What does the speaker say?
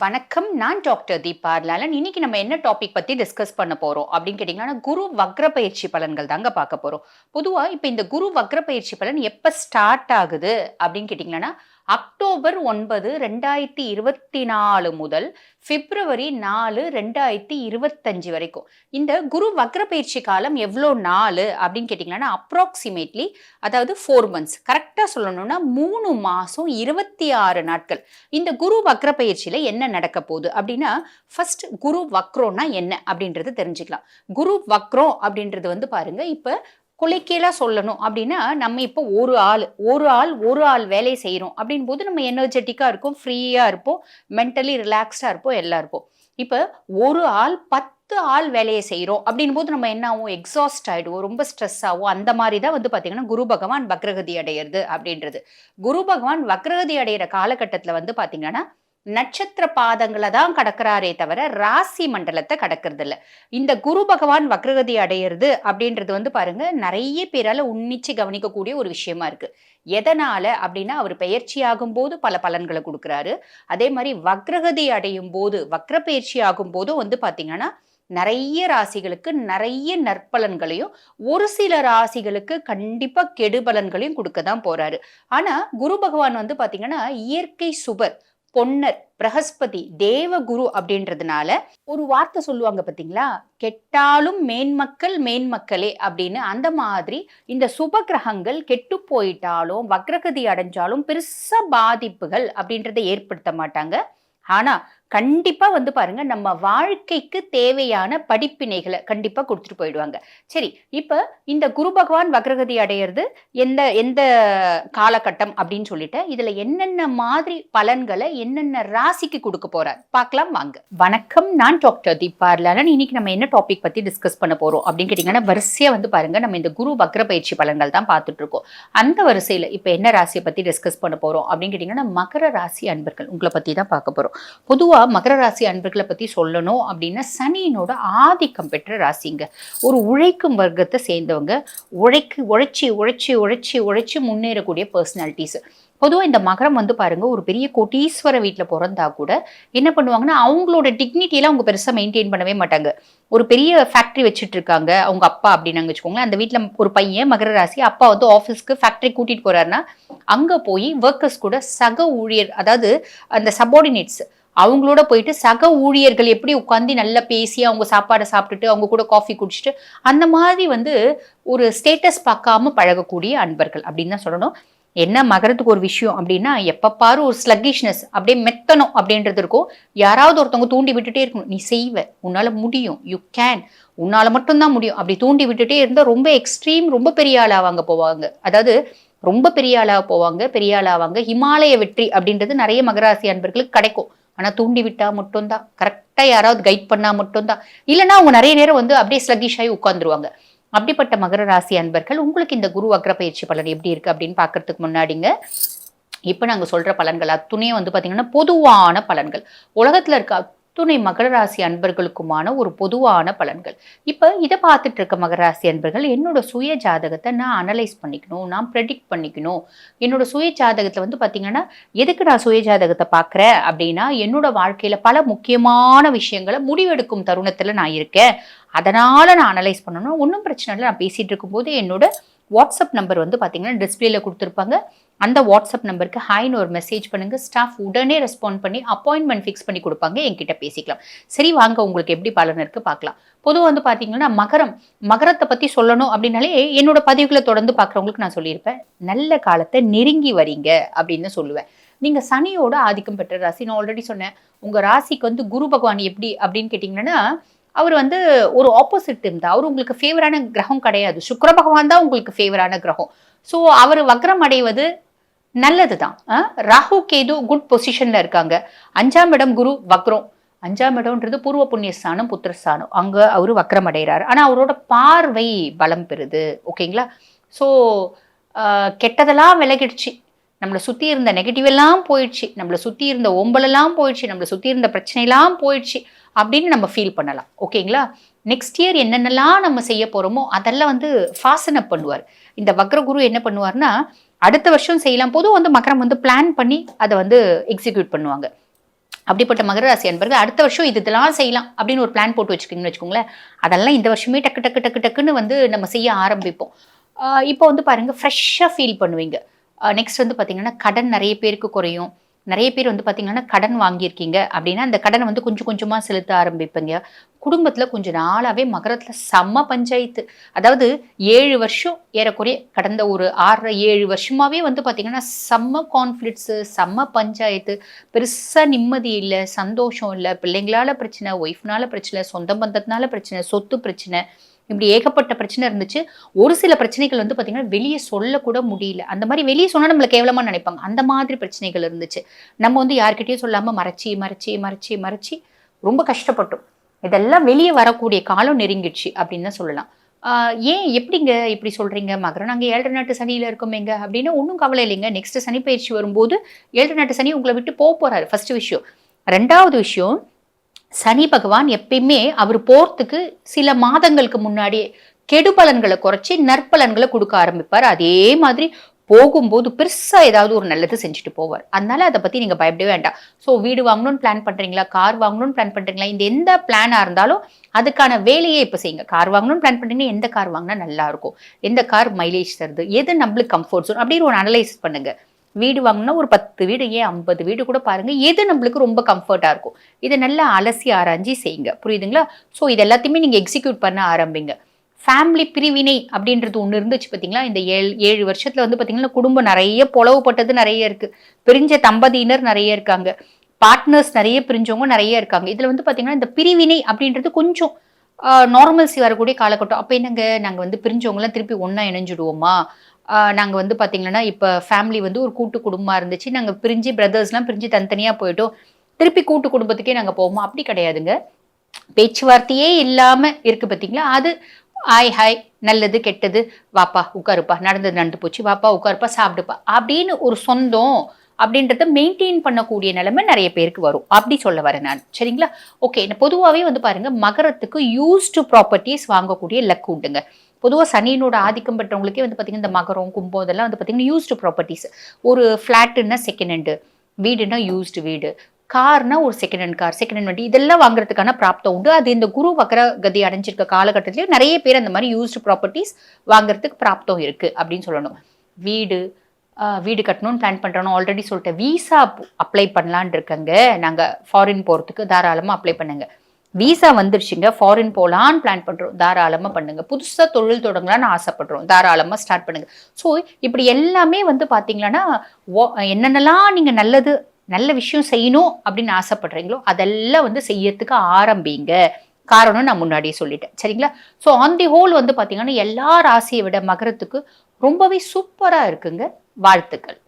வணக்கம் நான் டாக்டர் தீபார்லாலன் இன்னைக்கு நம்ம என்ன டாபிக் பத்தி டிஸ்கஸ் பண்ண போறோம் அப்படின்னு கேட்டீங்கன்னா குரு வக்ர பயிற்சி பலன்கள் தாங்க பார்க்க போறோம். பொதுவா இப்ப இந்த குரு வக்ர பயிற்சி பலன் எப்ப ஸ்டார்ட் ஆகுது அப்படின்னு கேட்டீங்கன்னா அக்டோபர் ஒன்பது ரெண்டாயிரத்தி இருபத்தி நாலு முதல் பிப்ரவரி நாலு ரெண்டாயிரத்தி இருபத்தஞ்சு வரைக்கும். இந்த குரு வக்ர பயிற்சி காலம் எவ்வளோ நாள் அப்படின்னு கேட்டிங்கன்னா அப்ராக்சிமேட்லி அதாவது ஃபோர் மந்த்ஸ் கரெக்டாக சொல்லணும்னா மூணு மாதம் இருபத்தி ஆறு நாட்கள். இந்த குரு வக்ர பயிற்சியில் என்ன நடக்க போகுது அப்படின்னா ஃபர்ஸ்ட் குரு வக்ரோன்னா என்ன அப்படின்றது தெரிஞ்சுக்கலாம். குரு வக்ரம் அப்படின்றது வந்து பாருங்கள் இப்போ குலைக்கீழாக சொல்லணும். அப்படின்னா நம்ம இப்போ ஒரு ஆள் ஒரு ஆள் ஒரு ஆள் வேலையை செய்கிறோம் அப்படின் போது நம்ம எனர்ஜெட்டிக்காக இருப்போம் ஃப்ரீயாக இருப்போம் மென்டலி ரிலாக்ஸ்டாக இருப்போம் எல்லாம் இருப்போம். இப்போ ஒரு ஆள் பத்து ஆள் வேலையை செய்கிறோம் அப்படின் போது நம்ம என்ன ஆகும்? எக்ஸாஸ்ட் ஆகிடுவோம் ரொம்ப ஸ்ட்ரெஸ் ஆகும். அந்த மாதிரி தான் வந்து பார்த்திங்கன்னா குரு பகவான் வக்ரகதி அடையிறது அப்படின்றது. குரு பகவான் வக்ரகதி அடையிற காலகட்டத்தில் வந்து பார்த்திங்கன்னா நட்சத்திர பாதங்களை தான் கடக்கிறாரே தவிர ராசி மண்டலத்தை கடக்கிறது இல்லை இந்த குரு பகவான் வக்ரகதி அடையிறது அப்படின்றது வந்து பாருங்க நிறைய பேரால உன்னிச்சு கவனிக்கக்கூடிய ஒரு விஷயமா இருக்கு. எதனால அப்படின்னா அவர் பெயர்ச்சி ஆகும் போது பல பலன்களை கொடுக்குறாரு. அதே மாதிரி வக்ரகதி அடையும் போது வக்ர பயிற்சி ஆகும் போதும் வந்து பாத்தீங்கன்னா நிறைய ராசிகளுக்கு நிறைய நற்பலன்களையும் ஒரு சில ராசிகளுக்கு கண்டிப்பா கெடுபலன்களையும் கொடுக்க தான் போறாரு. ஆனா குரு பகவான் வந்து பாத்தீங்கன்னா இயற்கை சுபர். பொன்னர் பிரகஸ்பதி தேவகுரு அப்படின்றதுனால ஒரு வார்த்தை சொல்லுவாங்க பார்த்தீங்களா கெட்டாலும் மேன்மக்கள் மேன்மக்களே அப்படின்னு அந்த மாதிரி இந்த சுப கிரகங்கள் கெட்டு போயிட்டாலும் வக்ரகதி அடைஞ்சாலும் பெருசா பாதிப்புகள் அப்படின்றத ஏற்படுத்த மாட்டாங்க. ஆனா கண்டிப்பா வந்து பாருங்க நம்ம வாழ்க்கைக்கு தேவையான படிப்பினைகளை கண்டிப்பா கொடுத்துட்டு போயிடுவாங்க. சரி இப்ப இந்த குரு பகவான் வக்ரகதி அடையிறது எந்த எந்த காலகட்டம் அப்படின்னு சொல்லிட்டு இதுல என்னென்ன மாதிரி பலன்களை என்னென்ன ராசிக்கு கொடுக்க போறார்? பார்க்கலாம் வாங்க. வணக்கம் நான் டாக்டர் தீபா லாலன். இன்னைக்கு நம்ம என்ன டாபிக் பத்தி டிஸ்கஸ் பண்ண போறோம் அப்படின்னு கேட்டிங்கன்னா வரிசையா வந்து பாருங்க நம்ம இந்த குரு வக்ர பயிற்சி பலன்கள் தான் பார்த்துட்டு இருக்கோம். அந்த வரிசையில இப்ப என்ன ராசியை பத்தி டிஸ்கஸ் பண்ண போறோம் அப்படின்னு கேட்டிங்கன்னா மகர ராசி அன்பர்கள் உங்களை பற்றி தான் பார்க்க போறோம். பொதுவாக மகர ராசி அன்பர்களை பற்றி சொல்லணும் அப்படின்னா சனியினோட ஆதிக்கம் பெற்ற ராசிங்க. ஒரு உழைக்கும் வர்க்கத்தை சேர்ந்தவங்க. உழைக்கு உழைச்சி உழைச்சி உழைச்சி உழைச்சி முன்னேறக்கூடிய பர்சனாலிட்டிஸ் பொதுவாக இந்த மகரம் வந்து பாருங்கள் ஒரு பெரிய கோட்டீஸ்வர வீட்டில் பிறந்தா கூட என்ன பண்ணுவாங்கன்னா அவங்களோட டிக்னிட்டியெல்லாம் அவங்க பெருசாக மெயின்டைன் பண்ணவே மாட்டாங்க. ஒரு பெரிய ஃபேக்ட்ரி வச்சுட்டு இருக்காங்க. அவங்க அப்பா அப்படின்னு வச்சுக்கோங்களேன். அந்த வீட்டில் ஒரு பையன் மகர ராசி அப்பா வந்து ஆஃபீஸ்க்கு ஃபேக்ட்ரி கூட்டிகிட்டு போகிறாருன்னா அங்கே போய் ஒர்க்கர்ஸ் கூட சக ஊழியர் அதாவது அந்த சபார்டினேட்ஸ் அவங்களோட போயிட்டு சக ஊழியர்கள் எப்படி உட்காந்து நல்லா பேசி அவங்க சாப்பாடை சாப்பிட்டுட்டு அவங்க கூட காஃபி குடிச்சிட்டு அந்த மாதிரி வந்து ஒரு ஸ்டேட்டஸ் பார்க்காம பழகக்கூடிய அன்பர்கள் அப்படின்னு தான் சொல்லணும். என்ன மகரத்துக்கு ஒரு விஷயம் அப்படின்னா எப்ப பாரு ஒரு ஸ்லக்கிஷ்னஸ் அப்படியே மெத்தனம் அப்படின்றது இருக்கும். யாராவது ஒருத்தவங்க தூண்டி விட்டுட்டே இருக்கணும். நீ செய்வ. உன்னால முடியும். யூ கேன் உன்னால மட்டும்தான் முடியும். அப்படி தூண்டி விட்டுட்டே இருந்தா ரொம்ப எக்ஸ்ட்ரீம் ரொம்ப பெரிய ஆளாவாங்க போவாங்க. அதாவது ரொம்ப பெரிய ஆளாக போவாங்க பெரிய ஆளாவாங்க. ஹிமாலய வெற்றி அப்படின்றது நிறைய மகராசி அன்பர்களுக்கு கிடைக்கும். ஆனால் தூண்டி விட்டால் மட்டும்தான் கரெக்டாக யாராவது கைட் பண்ணால் மட்டும்தான் இல்லைன்னா அவங்க நிறைய நேரம் வந்து அப்படியே ஸ்லகிஷ் ஆகி உட்காந்துருவாங்க அப்படிப்பட்ட மகர ராசி அன்பர்கள் உங்களுக்கு இந்த குரு வக்ர பயிற்சி பலன் எப்படி இருக்குது அப்படின்னு பார்க்கறதுக்கு முன்னாடிங்க இப்போ நாங்கள் சொல்கிற பலன்கள் அத்துணையும் வந்து பார்த்தீங்கன்னா பொதுவான பலன்கள். உலகத்தில் இருக்க துணை மகர ராசி அன்பர்களுக்குமான ஒரு பொதுவான பலன்கள். இப்போ இதை பார்த்துட்டு இருக்க மகர ராசி அன்பர்கள் என்னோட சுய ஜாதகத்தை நான் அனலைஸ் பண்ணிக்கணும் நான் ப்ரெடிக்ட் பண்ணிக்கணும். என்னோட சுய ஜாதகத்தில் வந்து பார்த்தீங்கன்னா எதுக்கு நான் சுய ஜாதகத்தை பார்க்குறேன் அப்படின்னா என்னோட வாழ்க்கையில் பல முக்கியமான விஷயங்களை முடிவெடுக்கும் தருணத்தில் நான் இருக்கேன். அதனால் நான் அனலைஸ் பண்ணணும். ஒன்றும் பிரச்சனை இல்லை. நான் பேசிகிட்டு இருக்கும்போது என்னோட வாட்ஸ்அப் நம்பர் வந்து பார்த்தீங்கன்னா டிஸ்பிளேல கொடுத்துருப்பாங்க. அந்த வாட்ஸ்அப் நம்பருக்கு ஹாய்னு ஒரு மெசேஜ் பண்ணுங்க. ஸ்டாஃப் உடனே ரெஸ்பாண்ட் பண்ணி அப்பாயின்மெண்ட் ஃபிக்ஸ் பண்ணி கொடுப்பாங்க. என்கிட்ட பேசிக்கலாம். சரி வாங்க உங்களுக்கு எப்படி பலன் இருக்கு பார்க்கலாம். பொதுவாக வந்து பார்த்தீங்கன்னா மகரம் மகரத்தை பற்றி சொல்லணும் அப்படின்னாலே என்னோட பதிவுகளை தொடர்ந்து பார்க்குறவங்களுக்கு நான் சொல்லியிருப்பேன். நல்ல காலத்தை நெருங்கி வரீங்க அப்படின்னு சொல்லுவேன். நீங்கள் சனியோட ஆதிக்கம் பெற்ற ராசி நான் ஆல்ரெடி சொன்னேன். உங்கள் ராசிக்கு வந்து குரு பகவான் எப்படி அப்படின்னு கேட்டிங்கன்னா அவர் வந்து ஒரு ஆப்போசிட் இருந்தால் அவர் உங்களுக்கு ஃபேவரான கிரகம் கிடையாது. சுக்கர பகவான் தான் உங்களுக்கு ஃபேவரான கிரகம். ஸோ அவர் வக்ரம் அடைவது நல்லது தான் ராகு கேது குட் பொசிஷன்ல இருக்காங்க. அஞ்சாம் இடம் குரு வக்ரம். அஞ்சாம் இடம்ன்றது பூர்வ புண்ணியஸ்தானம் புத்திரஸ்தானம் அங்க அவரு வக்ரம் அடைகிறார் ஆனா அவரோட பார்வை பலம் பெறுது. ஓகேங்களா ஸோ கெட்டதெல்லாம் விலகிடுச்சு. நம்மளை சுற்றி இருந்த நெகட்டிவ் எல்லாம் போயிடுச்சு. நம்மளை சுற்றி இருந்த ஒம்பலெல்லாம் போயிடுச்சு. நம்மளை சுற்றி இருந்த பிரச்சனைலாம் போயிடுச்சு அப்படின்னு நம்ம ஃபீல் பண்ணலாம். ஓகேங்களா நெக்ஸ்ட் இயர் என்னென்னலாம் நம்ம செய்ய போகிறோமோ அதெல்லாம் வந்து ஃபாசன் அப் பண்ணுவார். இந்த வக்ரகுரு என்ன பண்ணுவார்னா அடுத்த வருஷம் செய்யலாம். போதும் வந்து மகரம் வந்து பிளான் பண்ணி அதை வந்து எக்ஸிக்யூட் பண்ணுவாங்க. அப்படிப்பட்ட மகர ராசி அன்பர்கள் அடுத்த வருஷம் இது இதெல்லாம் செய்யலாம் அப்படின்னு ஒரு பிளான் போட்டு வச்சுக்கிங்கன்னு வச்சுக்கோங்களேன். அதெல்லாம் இந்த வருஷமே டக்கு டக்கு டக்கு டக்குன்னு வந்து நம்ம செய்ய ஆரம்பிப்போம். இப்போ வந்து பாருங்கள் ஃப்ரெஷ்ஷாக ஃபீல் பண்ணுவீங்க. நெக்ஸ்ட் வந்து பார்த்தீங்கன்னா கடன் நிறைய பேருக்கு குறையும். நிறைய பேர் வந்து பார்த்தீங்கன்னா கடன் வாங்கியிருக்கீங்க அப்படின்னா அந்த கடனை வந்து கொஞ்சம் கொஞ்சமாக செலுத்த ஆரம்பிப்பீங்க. குடும்பத்தில் கொஞ்சம் நாளாகவே மகரத்தில் செம்ம பஞ்சாயத்து. அதாவது ஏழு வருஷம் ஏறக்குறைய கடந்த ஒரு ஆறரை ஏழு வருஷமாகவே வந்து பார்த்தீங்கன்னா செம்ம கான்ஃப்ளிக்ஸு செம்ம பஞ்சாயத்து. பெருசாக நிம்மதி இல்லை சந்தோஷம் இல்லை. பிள்ளைங்களால பிரச்சனை ஒய்ஃப்னால பிரச்சனை சொந்த பந்தத்தினால பிரச்சனை சொத்து பிரச்சனை. இப்படி ஏகப்பட்ட பிரச்சனை இருந்துச்சு. ஒரு சில பிரச்சனைகள் வந்து பார்த்தீங்கன்னா வெளியே சொல்லக்கூட முடியல. அந்த மாதிரி வெளியே சொன்னால் நம்மளை கேவலமாக நினைப்பாங்க. அந்த மாதிரி பிரச்சனைகள் இருந்துச்சு. நம்ம வந்து யார்கிட்டயும் சொல்லாமல் மறைச்சி மறைச்சி மறைச்சி மறைச்சி ரொம்ப கஷ்டப்பட்டோம். இதெல்லாம் வெளியே வரக்கூடிய காலம் நெருங்கிடுச்சு அப்படின்னு தான் சொல்லலாம். ஏன் எப்படிங்க இப்படி சொல்றீங்க? மகரம் நாங்கள் ஏழரை நாட்டு சனியில் இருக்கோமேங்க அப்படின்னு ஒன்றும் கவலை இல்லைங்க. நெக்ஸ்ட் சனி பயிற்சி வரும்போது ஏழரை நாட்டு சனி உங்களை விட்டு போக போகிறாரு ஃபர்ஸ்ட் விஷயம். ரெண்டாவது விஷயம் சனி பகவான் எப்பயுமே அவர் போர்த்துக்கு சில மாதங்களுக்கு முன்னாடியே கெடுபலன்களை குறைச்சி நற்பலன்களை கொடுக்க ஆரம்பிப்பார். அதே மாதிரி போகும்போது பெருசாக ஏதாவது ஒரு நல்லது செஞ்சுட்டு போவார். அதனால அதை பற்றி நீங்கள் பயப்படவே வேண்டாம். ஸோ வீடு வாங்கணும்னு பிளான் பண்ணுறீங்களா கார் வாங்கணும்னு பிளான் பண்ணுறீங்களா இந்த எந்த பிளானாக இருந்தாலும் அதுக்கான வேலையை இப்போ செய்யுங்க. கார் வாங்கணும்னு பிளான் பண்ணுறீங்க எந்த கார் வாங்கினா நல்லா இருக்கும். எந்த கார் மைலேஜ் தருது? எது நம்மளுக்கு கம்ஃபர்ட் ஜோன் அப்படின்னு ஒரு அனலைஸ் பண்ணுங்கள் வீடு வாங்கினா ஒரு பத்து வீடு ஏன் ஐம்பது வீடு கூட பாருங்க. எது நம்மளுக்கு ரொம்ப கம்ஃபர்ட்டாக இருக்கும். இதை நல்லா அலசி ஆராய்ஞ்சி செய்யுங்க. புரியுதுங்களா? ஸோ இது எல்லாத்தையுமே நீங்கள் எக்ஸிக்யூட் பண்ண ஆரம்பிங்க. ஃபேமிலி பிரிவினை அப்படின்றது ஒன்று இருந்துச்சு பார்த்தீங்களா இந்த ஏழு ஏழு வருஷத்தில் வந்து பார்த்தீங்கன்னா குடும்பம் நிறைய புலவுப்பட்டது நிறைய இருக்குது பிரிஞ்ச தம்பதியினர் நிறைய இருக்காங்க. பார்ட்னர்ஸ் நிறைய பிரிஞ்சவங்க நிறைய இருக்காங்க. இதில் வந்து பார்த்தீங்கன்னா இந்த பிரிவினை அப்படின்றது கொஞ்சம் நார்மல்சி வரக்கூடிய காலகட்டம். அப்போ என்னங்க? நாங்கள் வந்து பிரிஞ்சவங்களாம் திருப்பி ஒன்றா இணைஞ்சிடுவோமா? நாங்கள் வந்து பார்த்தீங்கன்னா இப்போ ஃபேமிலி வந்து ஒரு கூட்டு குடும்பமாக இருந்துச்சு. நாங்கள் பிரிஞ்சு பிரதர்ஸ்லாம் பிரிஞ்சு தனித்தனியாக போயிட்டோம். திருப்பி கூட்டு குடும்பத்துக்கே நாங்கள் போவோமா? அப்படி கிடையாதுங்க. பேச்சுவார்த்தையே இல்லாமல் இருக்கு பார்த்தீங்களா அது ஹாய் ஹாய் நல்லது கெட்டது. வாப்பா உட்காருப்பா. நடந்தது நடந்து போச்சு. வாப்பா உட்காருப்பா சாப்பிடுப்பா. அப்படின்னு ஒரு சொந்தம் அப்படின்றத மெயின்டைன் பண்ணக்கூடிய நிலைமை நிறைய பேருக்கு வரும். அப்படி சொல்ல வரேன் நான். சரிங்களா? ஓகே பொதுவாகவே வந்து பாருங்க மகரத்துக்கு யூஸ்டு ப்ராப்பர்ட்டிஸ் வாங்கக்கூடிய லக் உண்டுங்க. பொதுவாக சனியினோட ஆதிக்கம் பெற்றவங்களுக்கே வந்து பார்த்தீங்கன்னா இந்த மகரம் கும்பம் இதெல்லாம் வந்து பார்த்தீங்கன்னா யூஸ்டு ப்ராப்பர்ட்டிஸ் ஒரு ஃப்ளாட்டுன்னா செகண்ட் ஹேண்டு வீடுனா யூஸ்டு வீடு கார்னா ஒரு second hand car second hand வண்டி இதெல்லாம் வாங்குறதுக்கான பிராப்தம் உண்டு. அது இந்த குரு வக்கர கதி அடைஞ்சிருக்க காலகட்டத்திலேயே நிறைய பேர் அந்த மாதிரி யூஸ்டு ப்ராப்பர்ட்டிஸ் வாங்குறதுக்கு பிராப்தம் இருக்குது அப்படின்னு சொல்லணும். வீடு வீடு கட்டணும்னு பிளான் பண்ணுறோம் ஆல்ரெடி சொல்லிட்டேன். விசா அப்ளை பண்ணலான் இருக்கங்க. நாங்கள் ஃபாரின் போகிறதுக்கு தாராளமாக அப்ளை பண்ணுங்க. விசா வந்துருச்சுங்க. ஃபாரின் போகலான்னு பிளான் பண்ணுறோம் தாராளமாக பண்ணுங்க. புதுசாக தொழில் தொடங்கலான்னு ஆசைப்படுறோம். தாராளமாக ஸ்டார்ட் பண்ணுங்க. ஸோ இப்படி எல்லாமே வந்து பார்த்தீங்களன்னா ஓ- என்னென்னலாம் நீங்கள் நல்லது நல்ல விஷயம் செய்யணும் அப்படின்னு ஆசைப்படுறீங்களோ அதெல்லாம் வந்து செய்யறதுக்கு ஆரம்பிங்க. காரணம் நான் முன்னாடியே சொல்லிட்டேன். சரிங்களா? ஸோ ஆன் தி ஹோல் வந்து பார்த்தீங்கன்னா எல்லா ராசியை விட மகரத்துக்கு ரொம்பவே சூப்பராக இருக்குங்க. வாழ்த்துக்கள்